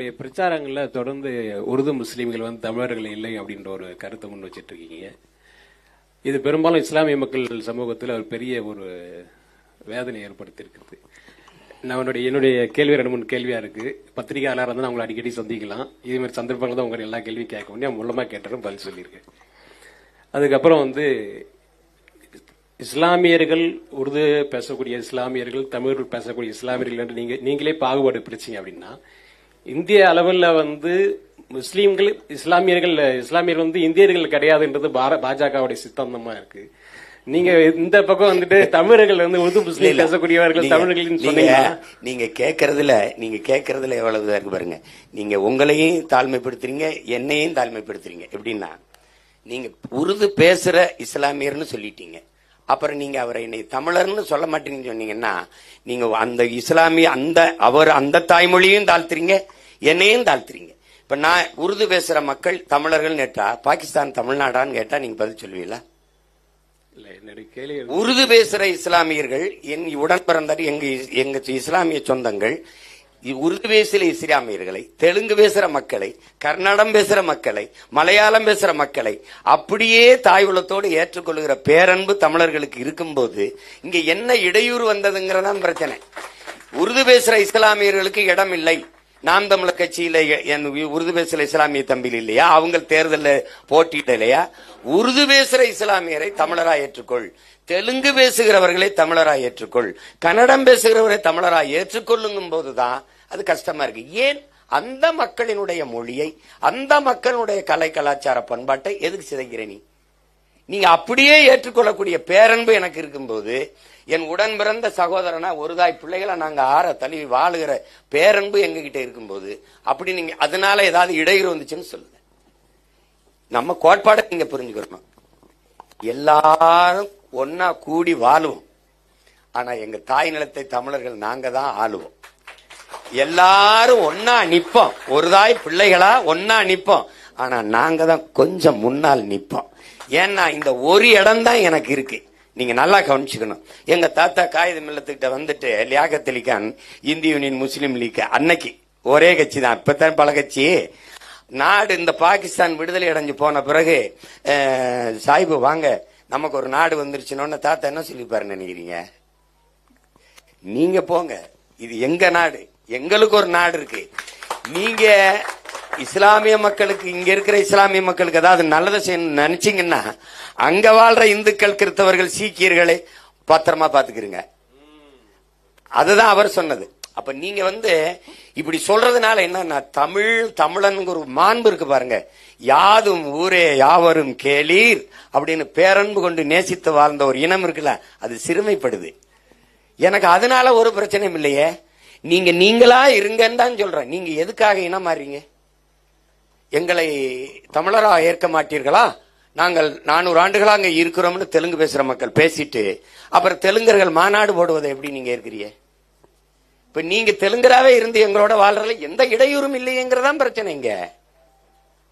உங்களுடைய பிரச்சாரங்களில் தொடர்ந்து உருது முஸ்லீம்கள் வந்து தமிழர்கள் இல்லை அப்படின்ற ஒரு கருத்தை முன் வச்சுட்டு இருக்கீங்க இது பெரும்பாலும் இஸ்லாமிய மக்கள் சமூகத்தில் ஒரு பெரிய ஒரு வேதனை ஏற்படுத்தியிருக்குது நான் என்னுடைய என்னுடைய கேள்வி ரெண்டு மூணு கேள்வியாக இருக்குது பத்திரிகையாளர் வந்து நான் உங்களை அடிக்கடி சந்திக்கலாம். இதுமாதிரி சந்தர்ப்பங்கள் தான் உங்களை எல்லா கேள்வியும் கேட்க முடியும். மூலமாக கேட்டாலும் பதில் சொல்லியிருக்கேன். அதுக்கப்புறம் வந்து இஸ்லாமியர்கள் உருது பேசக்கூடிய இஸ்லாமியர்கள் தமிழ் பேசக்கூடிய இஸ்லாமியர்கள் என்று நீங்கள் நீங்களே பாகுபாடு பிரிச்சீங்க அப்படின்னா இந்திய அளவில் வந்து முஸ்லீம்கள் இஸ்லாமியர்கள் இஸ்லாமியர்கள் வந்து இந்தியர்கள் கிடையாதுன்றது பார- பாஜகவுடைய சித்தாந்தமா இருக்கு. நீங்க இந்த பக்கம் வந்துட்டு தமிழர்கள் வந்து உருது முஸ்லீம் பேசக்கூடியவர்கள் தமிழர்கள் நீங்க சொன்னீங்கன்னா நீங்க கேக்குறதுல நீங்க கேக்குறதுல எவ்வளவு இதா இருக்கு பாருங்க. நீங்க உங்களையும் தாழ்மைப்படுத்துறீங்க என்னையும் தாழ்மைப்படுத்துறீங்க. எப்படின்னா நீங்க உருது பேசுற இஸ்லாமியர்னு சொல்லிட்டீங்க. அப்புறம் நீங்க அவரை என்னை தமிழர்னு சொல்ல மாட்டீங்கன்னு சொன்னீங்கன்னா நீங்க அந்த இஸ்லாமிய அந்த அவர் அந்த தாய்மொழியும் தாழ்த்துறீங்க என்னையும் தாழ்த்துறீங்க. இப்ப நான் உருது பேசுற மக்கள் தமிழர்கள் கேட்டா பாகிஸ்தான் தமிழ்நாடான்னு கேட்டா நீங்க பதில் சொல்லுவீங்களா உருது பேசுற இஸ்லாமியர்கள் என் உடன் பிறந்தார் எங்க எங்க இஸ்லாமிய சொந்தங்கள் உருது பேசுகிற இஸ்லாமியர்களை தெலுங்கு பேசுற மக்களை கர்நாடம் பேசுற மக்களை மலையாளம் பேசுற மக்களை அப்படியே தாய் ஏற்றுக்கொள்கிற பேரன்பு தமிழர்களுக்கு இருக்கும்போது இங்க என்ன இடையூறு வந்ததுங்கிறதான் பிரச்சனை. உருது பேசுற இஸ்லாமியர்களுக்கு இடம் இல்லை நாம் தமிழர் கட்சியில என் உருது பேசுற இஸ்லாமிய தம்பியில் இல்லையா? அவங்க தேர்தல்ல போட்டியிடலையா உருது பேசுற இஸ்லாமியரை தமிழரா ஏற்றுக்கொள். தெலுங்கு பேசுகிறவர்களை தமிழரா ஏற்றுக்கொள். கன்னடம் பேசுகிறவரை தமிழரா ஏற்றுக்கொள்ளுங்கும் போதுதான் அது கஷ்டமா இருக்கு. ஏன்? அந்த மக்களினுடைய மொழியை அந்த மக்களுடைய கலை கலாச்சார பண்பாட்டை எதுக்கு சிதைக்கிற நீ? நீங்க அப்படியே ஏற்றுக்கொள்ளக்கூடிய பேரன்பு எனக்கு இருக்கும்போது என் உடன் பிறந்த சகோதரனா ஒரு தாய் பிள்ளைகளை நாங்க ஆற தழுவி வாழுகிற பேரன்பு எங்க கிட்ட இருக்கும்போது அப்படி நீங்க அதனால ஏதாவது இடையூறு வந்துச்சுன்னு சொல்லுங்க. நம்ம கோட்பாடை நீங்க புரிஞ்சுக்கணும். எல்லாரும் ஒன்னா கூடி வாழுவோம். ஆனா எங்க தாய் நிலத்தை தமிழர்கள் நாங்க தான் ஆளுவோம். எல்லாரும் ஒன்னா நிப்போம். ஒரு தாய் பிள்ளைகளா ஒன்னா நிப்போம். ஆனால் நாங்கள் தான் கொஞ்சம் முன்னால் நிற்போம் ஏன்னா இந்த ஒரு இடம் தான் எனக்கு இருக்கு. நீங்க நல்லா கவனிச்சுக்கணும். எங்க தாத்தா காகித மில்லத்துக்கிட்ட வந்துட்டு லியாகத் அலி இந்திய யூனியன் முஸ்லீம் லீக் அன்னைக்கு. ஒரே கட்சி தான். இப்பதான் பல கட்சி. நாடு இந்த பாகிஸ்தான் விடுதலை அடைஞ்சு போன பிறகு அஹ், சாஹிபு வாங்க நமக்கு ஒரு நாடு வந்துருச்சுன்னு தாத்தா என்ன சொல்லிப்பாரு நினைக்கிறீங்க? நீங்க போங்க. இது எங்க நாடு? எங்களுக்கு ஒரு நாடு இருக்கு. நீங்க இஸ்லாமிய மக்களுக்கு இங்க இருக்கிற இஸ்லாமிய மக்களுக்கு ஏதாவது நல்லதை செய்யணும்னு நினைச்சீங்கன்னா அங்க வாழ்ற இந்துக்கள் கிறிஸ்தவர்கள் சீக்கியர்களை பத்திரமா பாத்துக்கிறீங்க அதுதான் அவர் சொன்னது. அப்ப நீங்க வந்து இப்படி சொல்றதுனால என்னன்னா தமிழ் தமிழனுக்கு ஒரு மாண்பு இருக்கு பாருங்க. யாதும் ஊரே யாவரும் கேளீர் அப்படின்னு பேரன்பு கொண்டு நேசித்து வாழ்ந்த ஒரு இனம் இருக்குல்ல அது சிறுமைப்படுது. எனக்கு அதனால ஒரு பிரச்சனையும் இல்லையே. நீங்க நீங்களா இருங்கன்னு தான் சொல்றேன். நீங்க எதுக்காக இனம் மாறீங்க எங்களை தமிழரா ஏற்க மாட்டீர்களா? நாங்கள் நானூறு ஆண்டுகளா அங்க இருக்கிறோம்னு தெலுங்கு பேசுற மக்கள் பேசிட்டு அப்புறம் தெலுங்கர்கள் மாநாடு போடுவதை எப்படி நீங்க இருக்கிறீங்க இப்ப நீங்க தெலுங்கராவே இருந்து எங்களோட வாழ்றதுல எந்த இடையூறும் இல்லையேங்கிறதான் பிரச்சனை இங்க.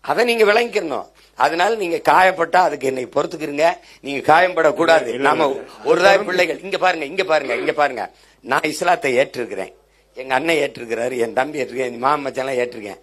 அதை நீங்க விளங்கிக்கணும். அதனால நீங்க காயப்பட்டா அதுக்கு என்னை பொறுத்துக்கிறீங்க நீங்க காயப்படக்கூடாது நாம ஒரு தாய் பிள்ளைகள். இங்க பாருங்க இங்க பாருங்க இங்க பாருங்க. நான் இஸ்லாத்தை ஏற்றிருக்கிறேன். எங்க அண்ணன் ஏற்றிருக்கிறாரு என் தம்பி ஏற்றிருக்கேன் என் மாமன் மச்சான்லாம் ஏற்றிருக்கேன்.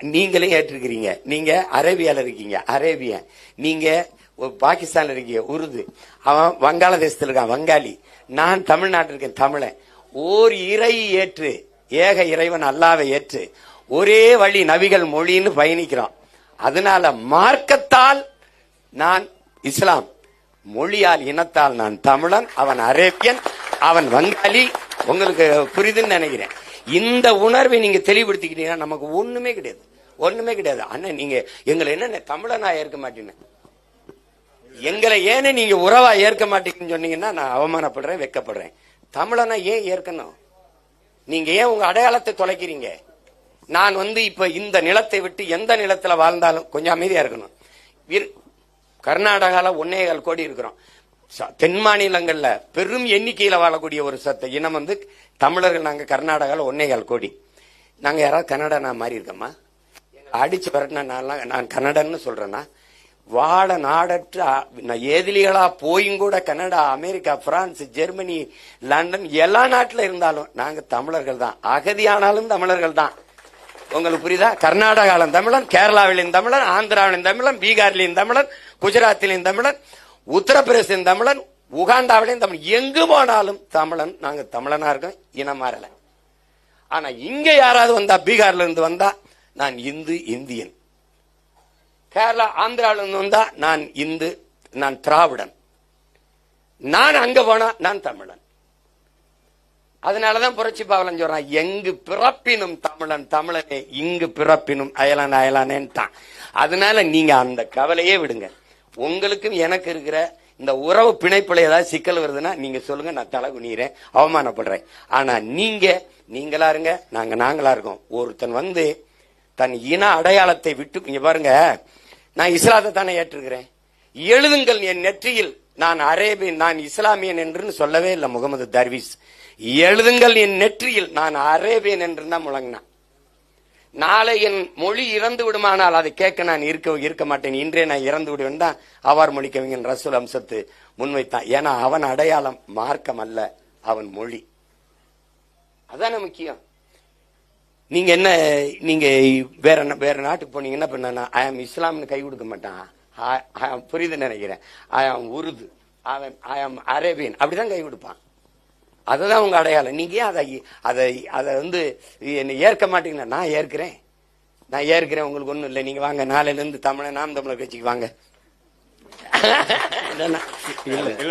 நீங்களே ஏற்றிருக்கிறீங்க. நீங்க அரேபியால இருக்கீங்க. அரேபியன். நீங்க பாகிஸ்தான்ல இருக்கீங்க. உருது. அவன் வங்காளதேசத்தில் இருக்கான். வங்காளி. நான் தமிழ்நாட்டில் இருக்கேன். தமிழன். ஓர் இறை ஏற்று. ஏக இறைவன் அல்லாவை ஏற்று. ஒரே வழி நபிகள் மொழின்னு பயணிக்கிறோம். அதனால மார்க்கத்தால் நான் இஸ்லாம். மொழியால் இனத்தால் நான் தமிழன். அவன் அரேபியன். அவன் வங்காளி. உங்களுக்கு புரிதுன்னு நினைக்கிறேன். இந்த உணர்வை நீங்க தெளிவுபடுத்திக்கிட்டீங்கன்னா நமக்கு ஒண்ணுமே கிடையாது. ஒண்ணுமே கிடையாது. அண்ணன் நீங்க எங்களை என்ன தமிழனா ஏற்க மாட்டேன்னு எங்களை ஏன்னு நீங்க உறவா ஏற்க மாட்டீங்கன்னு சொன்னீங்கன்னா நான் அவமானப்படுறேன் வெக்கப்படுறேன். தமிழனா ஏன் ஏற்கணும்? நீங்க ஏன் உங்க அடையாளத்தை தொலைக்கிறீங்க? நான் வந்து இப்ப இந்த நிலத்தை விட்டு எந்த நிலத்துல வாழ்ந்தாலும் கொஞ்சம் அமைதியா இருக்கணும். இரு- கர்நாடகால ஒன்னேகால் கோடி இருக்கிறோம். ச- தென் மாநிலங்கள்ல பெரும் எண்ணிக்கையில வாழக்கூடிய ஒரு சத்த இனம் வந்து தமிழர்கள் நாங்கள் கர்நாடகாவில் ஒன்னேகால் கோடி. நாங்கள் யாராவது கன்னடனா மாறி இருக்கோமா? எங்களை அடிச்சு விரட்டின நான்லாம் நான் கன்னடன்னு சொல்றேன்னா வாழ நாடற்ற அ- நான் போயும் கூட Canada America France Germany London எல்லா நாட்டில் இருந்தாலும் நாங்கள் தமிழர்கள் தான். அகதியானாலும் தமிழர்கள் தான். உங்களுக்கு புரியுதா? கர்நாடகாவிலும் தமிழன் கேரளாவிலும் தமிழன் ஆந்திராவிலும் தமிழன் பீகார்லையும் தமிழன் குஜராத்திலும் தமிழன் உத்தரப்பிரதேசிலும் தமிழன் உகாண்டாவிலையும் தமிழ். எங்கு போனாலும் தமிழன் நாங்கள் தமிழனா இருக்கோம் இனம் மாறல. ஆனா இங்க யாராவது வந்தா பீகார்ல இருந்து வந்தா நான் இந்து இந்தியன். கேரளா ஆந்திரால இருந்து வந்தா நான் இந்து நான் திராவிடன். நான் அங்க போனா நான் தமிழன். அதனாலதான் புரட்சி பாவலன் சொல்றான் எங்கு பிறப்பினும் தமிழன் தமிழனே இங்கு பிறப்பினும் அயலான் அயலானேன்ட்டான். அதனால நீங்க அந்த கவலையே விடுங்க. உங்களுக்கும் எனக்கு இருக்கிற இந்த உறவு பிணைப்புல ஏதாவது சிக்கல் வருதுன்னா நீங்க சொல்லுங்க நான் தலை குனிகிறேன் அவமானப்படுறேன். ஆனா நீங்க நீங்களா இருங்க நாங்க நாங்களா இருக்கோம். ஒருத்தன் வந்து தன் இன அடையாளத்தை விட்டு இங்க பாருங்க நான் இஸ்லாத்தை தானே ஏற்றுக்கிறேன் எழுதுங்கள் என் நெற்றியில் நான் அரேபியன் நான் இஸ்லாமியன் என்று சொல்லவே இல்லை முகமது தர்வீஸ். எழுதுங்கள் என் நெற்றியில் நான் அரேபியன் என்று தான் முழங்கினான். நாளை என் மொழி இறந்து விடுமானால் அதை கேட்க நான் இருக்க இருக்க மாட்டேன். இன்றே நான் இறந்து விடுவேன் தான் அவார் மொழி கவிஞன் ரசூல் அம்சத்து முன்வைத்தான். ஏன்னா அவன் அடையாளம் மார்க்கம் அல்ல அவன் மொழி. அதான முக்கியம். நீங்க என்ன நீங்க வேற வேற நாட்டுக்கு போனீங்கன்னா இப்ப நான் ஐ ஆம் இஸ்லாம்னு கை கொடுக்க மாட்டான். புரியுது நினைக்கிறேன். ஐ ஆம் உருது. அவன் ஐ ஆம் அரேபியன். அப்படிதான் கை கொடுப்பான். அதுதான் உங்க அடையாளம். நீங்க ஏன் அதை அதை அதை வந்து என்னை ஏற்க மாட்டீங்களா? நான் ஏற்கிறேன். நான் ஏற்கிறேன். உங்களுக்கு ஒண்ணும் இல்லை. நீங்க வாங்க. நாளையில இருந்து தமிழ நாம் தமிழர் கட்சிக்கு வாங்க. இல்ல.